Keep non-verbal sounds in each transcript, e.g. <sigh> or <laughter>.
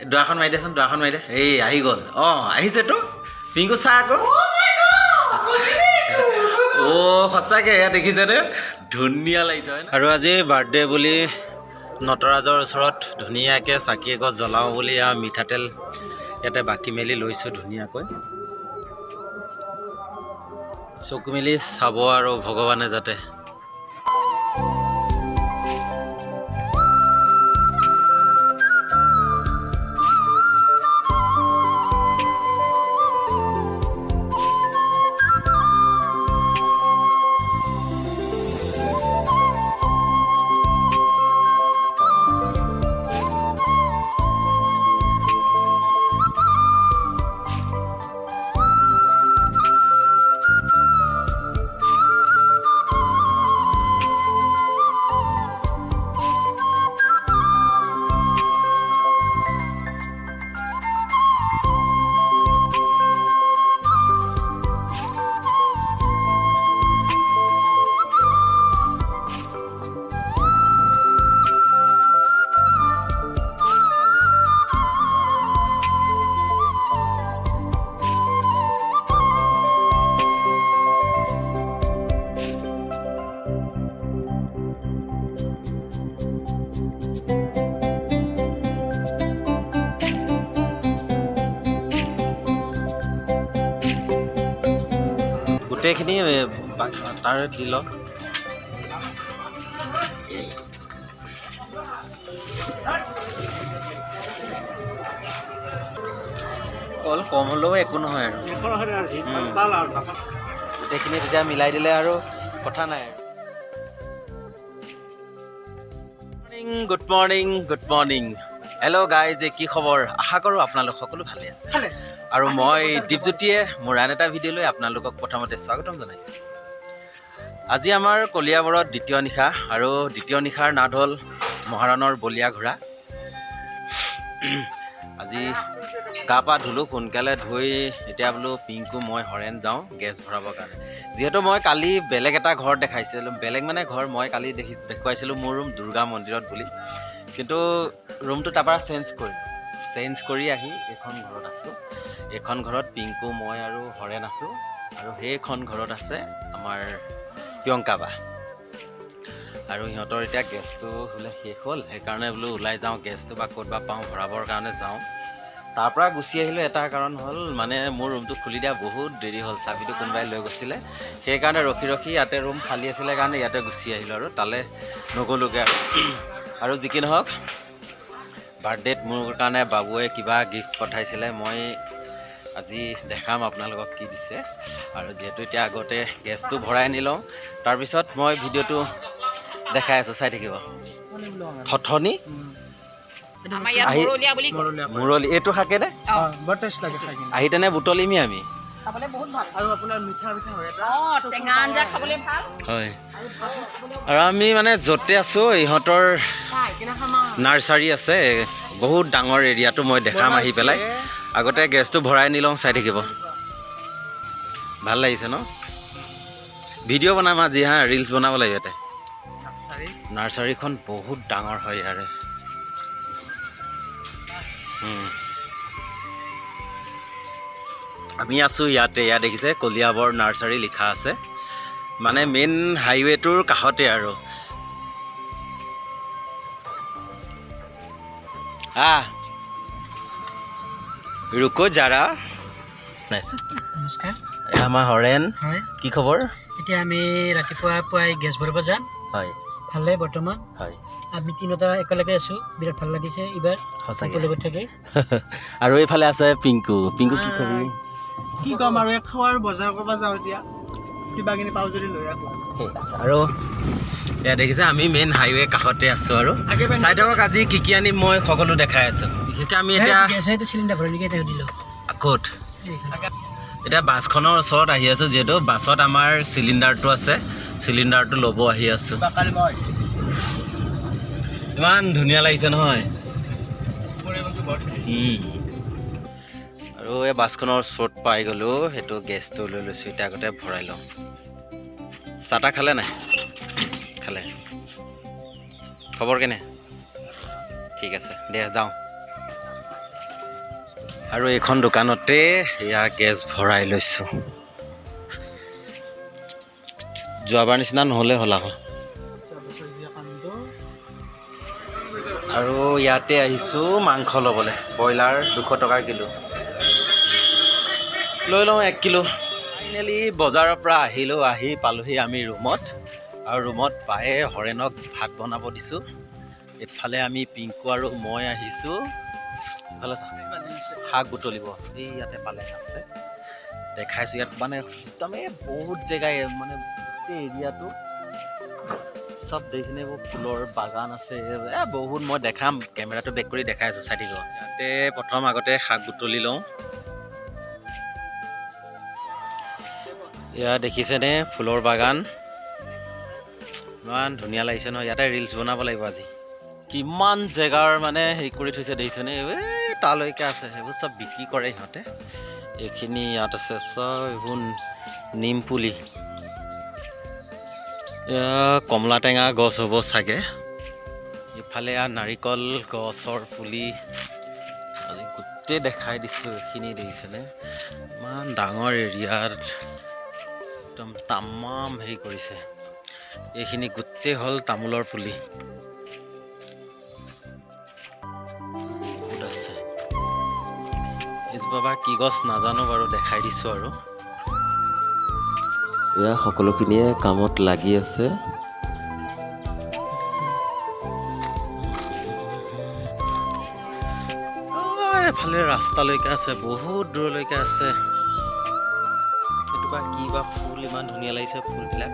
দুৱাৰখন মাৰি দেচোন দুৱাৰখন মাৰি দে। এই আহি গ'ল। অঁ আহিছেতো পিংকু চা আকৌ। অ' সঁচাকৈ এয়া দেখিছেনে ধুনীয়া লাগিছে হয় আৰু আজি বাৰ্থডে বুলি নটৰাজৰ ওচৰত ধুনীয়াকৈ চাকি এগছ জ্বলাওঁ বুলি আৰু মিঠাতেল ইয়াতে বাকি মেলি লৈছোঁ ধুনীয়াকৈ। চকু মেলি চাব আৰু ভগৱানে যাতে গোটেইখিনি তাৰ দি লওক কল কম হ'লেও একো নহয় আৰু। গোটেইখিনি তেতিয়া মিলাই দিলে আৰু কথা নাই morning good morning good morning hello' guy যে কি খবৰ? আশা কৰোঁ আপোনালোক সকলো ভালে আছে। আৰু মই দীপজ্যোতিয়ে মোৰ আন এটা ভিডিঅ'লৈ আপোনালোকক প্ৰথমতে স্বাগতম জনাইছোঁ। আজি আমাৰ কলিয়াবৰত দ্বিতীয় নিশা আৰু দ্বিতীয় নিশাৰ নাদ হ'ল মহাৰণৰ বলীয়া ঘোঁৰা। আজি গা পা ধুলোঁ সোনকালে ধুই এতিয়া বোলো পিংকু মই হৰেণ যাওঁ গেছ ভৰাবৰ কাৰণে। যিহেতু মই কালি বেলেগ এটা ঘৰ দেখাইছিলোঁ বেলেগ মানে ঘৰ মই কালি দেখি দেখুৱাইছিলোঁ মোৰ ৰুম দুৰ্গা মন্দিৰত বুলি। কিন্তু ৰুমটো তাৰপৰা চেঞ্জ কৰিলোঁ চেঞ্জ কৰি আহি এইখন ঘৰত আছোঁ। এইখন ঘৰত পিংকু, মই আৰু হৰেণ আছোঁ। আৰু সেইখন ঘৰত আছে আমাৰ প্ৰিয়ংকা বা। আৰু সিহঁতৰ এতিয়া গেছটো বোলে শেষ হ'ল। সেইকাৰণে বোলো ওলাই যাওঁ গেছটো বা ক'ত বা পাওঁ, ভৰাবৰ কাৰণে যাওঁ। তাৰ পৰা গুচি আহিলোঁ। এটা কাৰণ হ'ল মানে মোৰ ৰুমটো খুলি দিয়া বহুত দেৰি হ'ল। চাবিটো কোনোবাই লৈ গৈছিলে। সেইকাৰণে ৰখি ৰখি ইয়াতে ৰুম খালী আছিলে কাৰণে ইয়াতে গুচি আহিলোঁ আৰু তালৈ নগ'লোগৈ আৰু। আৰু যি কি নহওক বাৰ্থডেত মোৰ কাৰণে বাবুৱে কিবা গিফ্ট পঠাইছিলে মই আজি দেখাম আপোনালোকক কি দিছে। আৰু যিহেতু এতিয়া আগতে গেছটো ভৰাই আনি লওঁ তাৰপিছত মই ভিডিঅ'টো দেখাই আছোঁ চাই থাকিব। থথনি মুৰলি এইটো শাকেনে অ', বৰ টেষ্ট লাগে খাই কিনে। আহি তেনে বুটলিমি আমি? খাবলৈ বহুত ভাল। আৰু আপোনাৰ মিঠা মিঠা হয়। এটা অ টেঙা আঞ্জা খাবলৈ ভাল। হয়। আৰু আমি মানে য'তে আছোঁ ইহঁতৰ নাৰ্চাৰী আছে। বহুত ডাঙৰ এৰিয়াটো মই দেখাম আহি পেলাই। আগতে গেছটো ভৰাই নি লওঁ চাই থাকিব। ভাল লাগিছে ন? ভিডিঅ' বনাম আজি হা ৰিলচ বনাব লাগিব ইয়াতে। নাৰ্চাৰীখন বহুত ডাঙৰ হয় ইয়াৰে। আমি আছোঁ ইয়াতে। ইয়াত দেখিছে কলিয়াবৰ নাৰ্চাৰী লিখা আছে। মানে মেইন হাইৱেটোৰ কাষতে আৰু। আহ ৰুকো জাৰা। নমস্কাৰ। আমাৰ হৰেণ। হয়। কি খবৰ? এতিয়া আমি ৰাতিপুৱা পুৱাই গেছ ভৰাব যাম। হয়। ভালে বৰ্তমান? হয়। আমি তিনিওটা একেলগে আছোঁ। বিৰাট ভালো লাগিছে এইবাৰ। সঁচাকৈ। লগত থাকি। <laughs> আৰু এইফালে আছে পিংকু। পিংকু কি কবি কি ক'ম আৰু এই খোৱাৰ বজাৰ কৰিব যাওঁ এতিয়া। কিবা কিনি পাওঁ যদি লৈ আহোঁ। ঠিক আছে আৰু এয়া দেখিছে আমি মেইন হাইৱে কাষতে আছোঁ আৰু। চাই থাকক আজি কি কি আনিম মই সকলো দেখাই আছোঁ। বিশেষকৈ আমি এতিয়া ক'ত? এতিয়া বাছখনৰ ওচৰত আহি আছোঁ যিহেতু বাছত আমাৰ চিলিণ্ডাৰটো আছে। চিলিণ্ডাৰটো ল'ব আহি আছোঁ। ইমান ধুনীয়া লাগিছে নহয়। আৰু এই বাছখনৰ ওচৰত পাই গ'লোঁ, সেইটো গেছটো লৈ লৈছোঁ, এতিয়া আগতে ভৰাই লওঁ। চাহ তাহ খালে নাই? খালে। খবৰ কেনে? ঠিক আছে, দে, যাওঁ। আৰু এইখন দোকানতে এয়া গেছ ভৰাই লৈছোঁ। যোৱাবাৰ নিচিনা নহ'লে হ'ল আকৌ। আৰু ইয়াতে আহিছোঁ মাংস ল'বলৈ। ব্ৰইলাৰ দুশ টকা কিলো। লৈ লওঁ এক কিলো। ফাইনেলি বজাৰৰ পৰা আহিলোঁ আহি পালোহি আমি ৰুমত। আৰু ৰুমত পায়ে হৰেণক ভাত বনাব দিছোঁ। এইফালে আমি পিংকু আৰু মই আহিছোঁ। এইফালে চা, শাক বুটলিব। এই ইয়াতে পালেং আছে। দেখাইছোঁ ইয়াত। মানে একদমেই বহুত জেগাই মানে গোটেই এৰিয়াটো। চব দেখিনে ফুলৰ বাগান আছে। এ বহুত মই দেখাম। কেমেৰাটো বেক কৰি দেখাই আছোঁ চাই থাকিব। ইয়াতে প্ৰথম আগতে শাক বুটলি লওঁ। এয়া দেখিছেনে? ফুলৰ বাগান। ইমান ধুনীয়া লাগিছে নহয়। ইয়াতে ৰিলচ বনাব লাগিব আজি। কিমান জেগাৰ মানে হেৰি কৰি থৈছে দেখিছেনে? এই তালৈকে আছে। সেইবোৰ চব বিক্ৰী কৰে সিহঁতে এইখিনি ইয়াত আছে চব এইবোৰ নিম পুলি কমলা টেঙা গছ হ'ব চাগে। ইফালে এয়া নাৰিকল গছৰ পুলি। গোটেই দেখাই দিছোঁ। এইখিনি দেখিছেনে? ইমান ডাঙৰ এৰিয়াত। একদম তামাম হেৰি কৰিছে। এইখিনি গোটেই হ'ল তামোলৰ পুলি। বহুত আছে। এইজোপা কি গছ নাজানো বাৰু দেখাই দিছোঁ আৰু। এয়া সকলোখিনিয়ে কামত লাগি আছে। এফালে ৰাস্তালৈকে আছে বহুত দূৰলৈকে আছে। এইটো বা কি বা ফুল, ইমান ধুনীয়া লাগিছে ফুলবিলাক।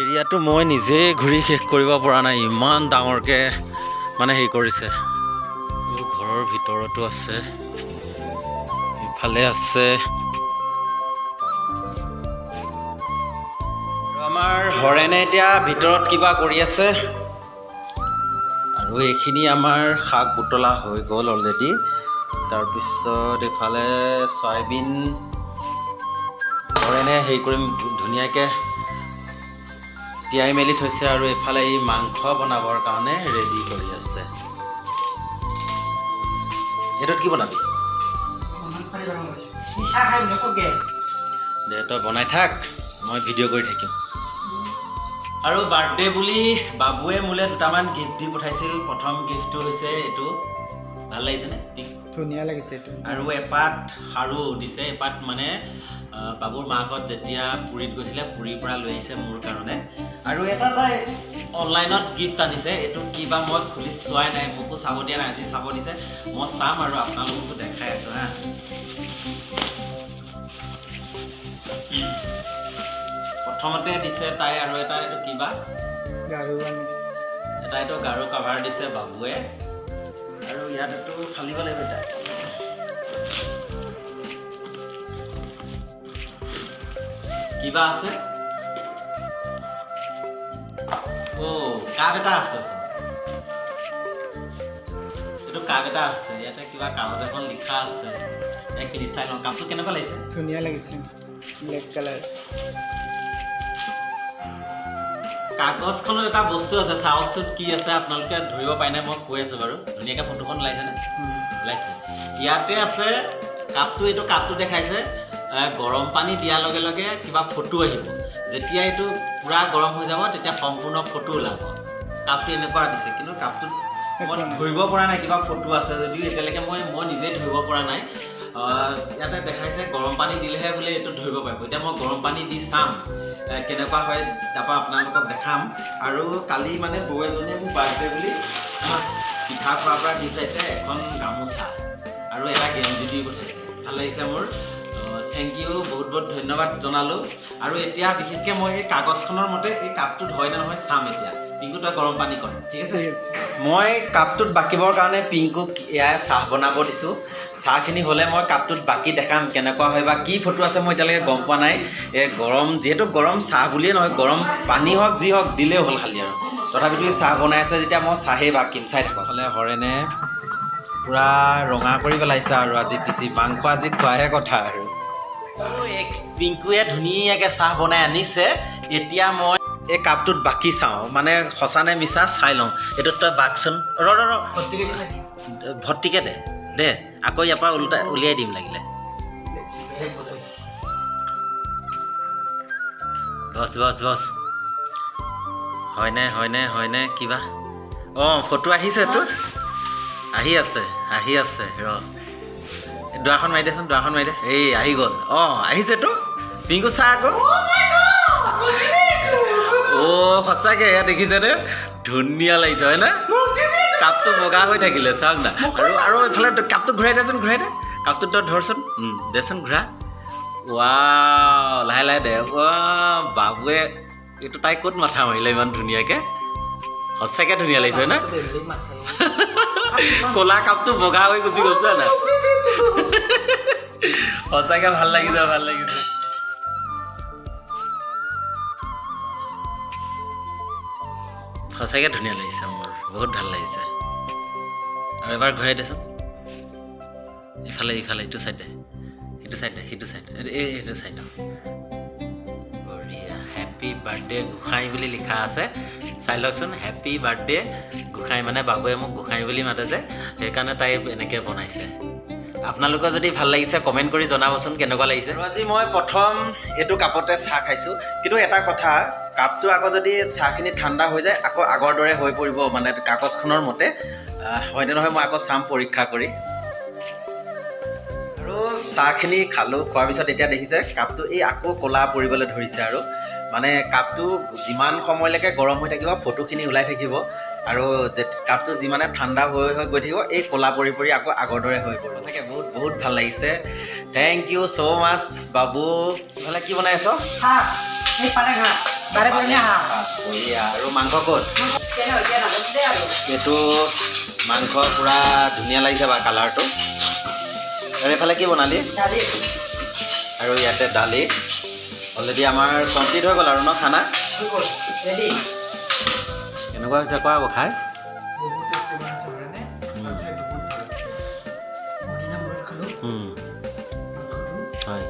এৰিয়াটো মই নিজেই ঘূৰি শেষ কৰিব পৰা নাই, ইমান ডাঙৰকৈ মানে হেৰি কৰিছে। এইবোৰ ঘৰৰ ভিতৰতো আছে, ইফালে আছে। আমাৰ হৰেণে এতিয়া ভিতৰত কিবা কৰি আছে? আৰু এইখিনি আমাৰ শাক বুটলা হৈ গ'ল অলৰেডি তাৰপিছত এইফালে চয়াবিন হৰেণে হেৰি কৰিম ধুনীয়াকৈ তিয়াই মেলি থৈছে আৰু এইফালে ই মাংস বনাবৰ কাৰণে ৰেডি কৰি আছে। এইটোত কি বনাবি? দে তই বনাই থাক মই ভিডিঅ' কৰি থাকিম। আৰু বাৰ্থডে বুলি বাবুৱে মোলৈ দুটামান গিফ্ট দি পঠাইছিল। প্ৰথম গিফ্টটো হৈছে এইটো। ভাল লাগিছেনে? ধুনীয়া লাগিছে এইটো। আৰু এপাত সাৰো দিছে। এপাত মানে বাবুৰ মাকত যেতিয়া পুৰীত গৈছিলে পুৰীৰ পৰা লৈ আহিছে মোৰ কাৰণে। আৰু এটা তাই অনলাইনত গিফ্ট আনিছে। এইটো কিবা মই খুলি চোৱাই নাই। মোকো চাব দিয়া নাই। আজি চাব দিছে। মই চাম আৰু আপোনালোককো দেখাই আছোঁ হা। প্ৰথমতে দিছে তাই আৰু এটা এইটো কিবা এটা এইটো গাৰু কাভাৰ দিছে বাবুৱে। আৰু ইয়াত এইটো ফালিব লাগিব এতিয়া কিবা আছে? অ কাপ এটা আছে এইটো কাপ এটা আছে? ইয়াতে কিবা কাগজ এখন লিখা আছে। মিনিট চাই লওঁ কাপটো কেনেকুৱা লাগিছে? ধুনীয়া লাগিছে। ব্লেক কালাৰ কাগজখনত এটা বস্তু আছে চাওকচোন কি আছে আপোনালোকে ধৰিব পাৰে নাই মই কৈ আছোঁ বাৰু। ধুনীয়াকৈ ফটোখন ওলাইছেনে ওলাইছে। ইয়াতে আছে কাপটো এইটো কাপটো দেখাইছে গৰম পানী দিয়াৰ লগে লগে কিবা ফটো আহিব। যেতিয়া এইটো পূৰা গৰম হৈ যাব তেতিয়া সম্পূৰ্ণ ফটো ওলাব। কাপটো এনেকুৱা দিছে কিন্তু কাপটোত মই। ধৰিব পৰা নাই কিবা ফটো আছে যদিও এতিয়ালৈকে মই মই নিজে ধৰিব পৰা নাই। ইয়াতে দেখাইছে গৰম পানী দিলেহে বোলে এইটো ধৰিব পাৰিব। এতিয়া মই গৰম পানী দি চাম কেনেকুৱা হয় তাৰপৰা আপোনালোকক দেখাম। আৰু কালি মানে বৌ এজনীয়ে মোক বাৰ্থডে বুলি পিঠা খোৱাৰ পৰা দি পঠাইছে এখন গামোচা আৰু এটা গেঞ্জি দি পঠাইছে। ভাল লাগিছে মোৰ। থেংক ইউ বহুত বহুত ধন্যবাদ জনালোঁ। আৰু এতিয়া বিশেষকৈ মই এই কাগজখনৰ মতে এই কাপটোত হয় নে নহয় চাম এতিয়া। পিংকু তই গৰম পানী কৰ ঠিক আছে? মই কাপটোত বাকিবৰ কাৰণে পিংকুক এয়াই চাহ বনাব দিছোঁ। চাহখিনি হ'লে মই কাপটোত বাকী দেখাম কেনেকুৱা হয় বা কি ফটো আছে মই এতিয়ালৈকে গম পোৱা নাই। এই গৰম যিহেতু গৰম চাহ বুলিয়ে নহয় গৰম পানী হওক যি হওক দিলেই হ'ল খালি আৰু। তথাপিতো চাহ বনাই আছে যেতিয়া মই চাহেই বাকিম চাই থাকোঁ হ'লে হৰেণে পূৰা ৰঙা কৰি পেলাইছে আৰু আজি পিচি মাংস আজি খোৱাহে কথা আৰু। পিংকুৱে ধুনীয়াকৈ চাহ বনাই আনিছে। এতিয়া মই এই কাপটোত বাকী চাওঁ। মানে সঁচা নে মিছা চাই লওঁ। এইটোত তই বাকচোন। ৰ ৰ ভৰ্তিকে দে। দে আকৌ ইয়াৰ পৰা ওলোটাই উলিয়াই দিম লাগিলে। বছ বছ বছ। হয়নে হয়নে হয়নে কিবা? অঁ ফটো আহিছেতো আহি আছে আহি আছে ৰ। দুৱাৰখন মাৰি দেচোন দুৱাৰখন মাৰি দে। এই আহি গ'ল। অঁ আহিছেতো পিংকু চা আকৌ। অ' সঁচাকে এয়া দেখিছেনে ধুনীয়া লাগিছে হয়নে কাপটো বগা হৈ থাকিলে চাওক না। আৰু আৰু এইফালে কাপটো ঘূৰাই দেচোন ঘূৰাই দে। কাপটো তই ধৰচোন। দেচোন ঘূৰা। ৱা লাহে লাহে দে। বাবুৱে এইটো তাই ক'ত মাথা মাৰিলে ইমান ধুনীয়াকে? সঁচাকে ধুনীয়া লাগিছে হয় না? <laughs> ক'লা কাপটো বগা হৈ গুচি গৈছে না। সঁচাকে ভালো লাগিছে ভালো লাগিছে। সঁচাকে ধুনীয়া লাগিছে মোৰ, বহুত ভালো লাগিছে। আৰু এবাৰ ঘূৰাই দেচোন। ইফালে ইফালে, ইটো চাইডে। সিটো চাইডে সিটো চাইডে। এই এইটো চাইড। বঢ়িয়া হেপী বাৰ্থডে গোসাঁই বুলি লিখা আছে। চাই লওকচোন হেপী বাৰ্থডে গোসাঁই। মানে বাবুৱে মোক গোসাঁই বুলি মাতে যে, সেইকাৰণে তাই এনেকৈ বনাইছে। আপোনালোকৰ যদি ভালো লাগিছে কমেণ্ট কৰি জনাবচোন কেনেকুৱা লাগিছে। আজি মই প্ৰথম এইটো কাপতে চাহ খাইছোঁ। কিন্তু এটা কথা কাপটো আকৌ যদি চাহখিনি ঠাণ্ডা হৈ যায়, আকৌ আগৰ দৰে হৈ পৰিব মানে কাগজখনৰ মতে। হয়নে নহয়? মই আকৌ চাম পৰীক্ষা কৰি। আৰু চাহখিনি খালোঁ, খোৱাৰ পিছত এতিয়া দেখিছে কাপটো এই আকৌ ক'লা পৰিবলৈ ধৰিছে আৰু। মানে কাপটো যিমান সময়লৈকে গৰম হৈ থাকিব, ফটোখিনি ওলাই থাকিব। আৰু যে কাপটো যিমানে ঠাণ্ডা হৈ হৈ গৈ থাকিব, এই ক'লা পৰি পৰি আকৌ আগৰ দৰে হৈ পৰিব। চাগে বহুত বহুত ভালো লাগিছে। থেংক ইউ ছ' মাছ বাবু ইফালে কি বনাই আছ আৰু মাংস ক'ত এইটো মাংস পূৰা ধুনীয়া লাগিছে বা কালাৰটো আৰু এইফালে কি বনালি আৰু ইয়াতে দালি অলৰেডি আমাৰ কমপ্লিট হৈ গ'ল আৰু ন খানা কেনেকুৱা হৈছে কোৱা আকৌ খাই হয়।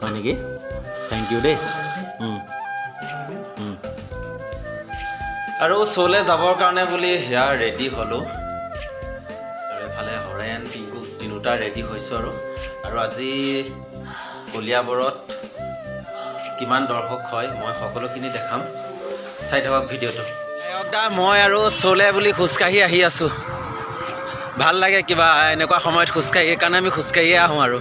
হয় নেকি? থেংক ইউ দেই। আৰু শ্ব'লৈ যাবৰ কাৰণে বুলি সেয়া ৰেডি হ'লোঁ। আৰু এইফালে হৰেণ পিংকু তিনিওটা ৰেডি হৈছোঁ আৰু। আৰু আজি কলিয়াবৰত কিমান দৰ্শক হয় মই সকলোখিনি দেখাম। চাই থাকক ভিডিঅ'টো। দা মই আৰু শ্ব'লে বুলি খোজকাঢ়ি আহি আছোঁ। ভাল লাগে কিবা এনেকুৱা সময়ত খোজকাঢ়ি সেইকাৰণে আমি খোজকাঢ়িয়ে আহোঁ আৰু।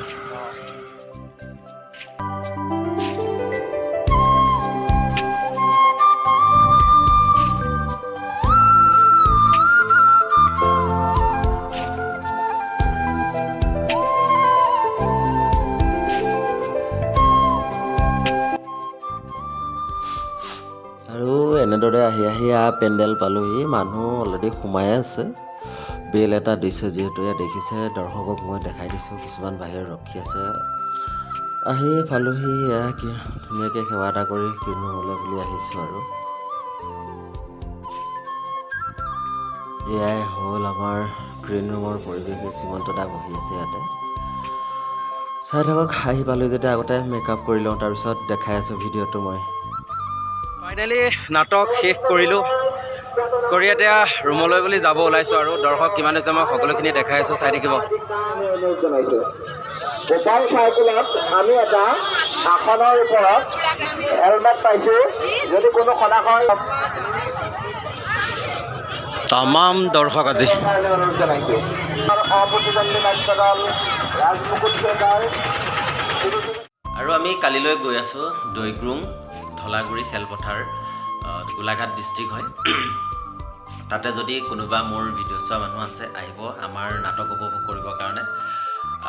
আৰু এনেদৰে আহি আহি আ পেণ্ডেল পালোহি। মানুহ অলৰেডি সোমাই আছে। বেল এটা দিছে যিহেতু ইয়াত দেখিছে দৰ্শকক মই দেখাই দিছোঁ কিছুমান বাহিৰত ৰখি আছে। আহি পালোহি এয়া ধুনীয়াকৈ সেৱা এটা কৰি কিনো হ'লে বুলি আহিছোঁ আৰু। এয়াই হ'ল আমাৰ গ্ৰীণ ৰুমৰ পৰিৱেশ শ্ৰীমন্ত দা বহি আছে ইয়াতে। চাই থাকক আহি পালোঁ যেতিয়া আগতে মেকআপ কৰি লওঁ তাৰপিছত দেখাই আছোঁ ভিডিঅ'টো মই। ফাইনেলি নাটক শেষ কৰিলোঁ। কৰি এতিয়া ৰুমলৈ বুলি যাব ওলাইছোঁ আৰু। দৰ্শক কিমান হৈছে মই সকলোখিনি দেখাই আছোঁ চাই থাকিব। গোপাল চাৰ্কুলত আমি এটা আসনৰ ওপৰত হেলমেট পাইছোঁ। যদি কোনো সদাশয় তামাম দৰ্শক আজি। আৰু আমি কালিলৈ গৈ আছোঁ দৈগ্ৰুং ধলাগুৰি খেলপথাৰ। গোলাঘাট ডিষ্ট্ৰিক্ট হয়। <clears throat> তাতে যদি কোনোবা মোৰ ভিডিঅ' চোৱা মানুহ আছে আহিব আমাৰ নাটক উপভোগ কৰিবৰ কাৰণে।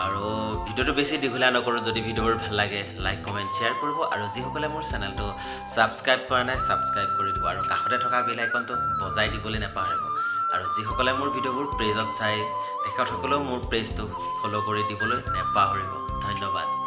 আৰু ভিডিঅ'টো বেছি দীঘলীয়া নকৰোঁ যদি ভিডিঅ'বোৰ ভাল লাগে লাইক কমেণ্ট শ্বেয়াৰ কৰিব। আৰু যিসকলে মোৰ চেনেলটো ছাবস্ক্ৰাইব কৰা নাই ছাবস্ক্ৰাইব কৰি দিব। আৰু কাষতে থকা বেল আইকনটো বজাই দিবলৈ নাপাহৰিব। আৰু যিসকলে মোৰ ভিডিঅ'বোৰ পেজত চাই তেখেতসকলেও মোৰ পেজটো ফ'ল' কৰি দিবলৈ নাপাহৰিব। ধন্যবাদ।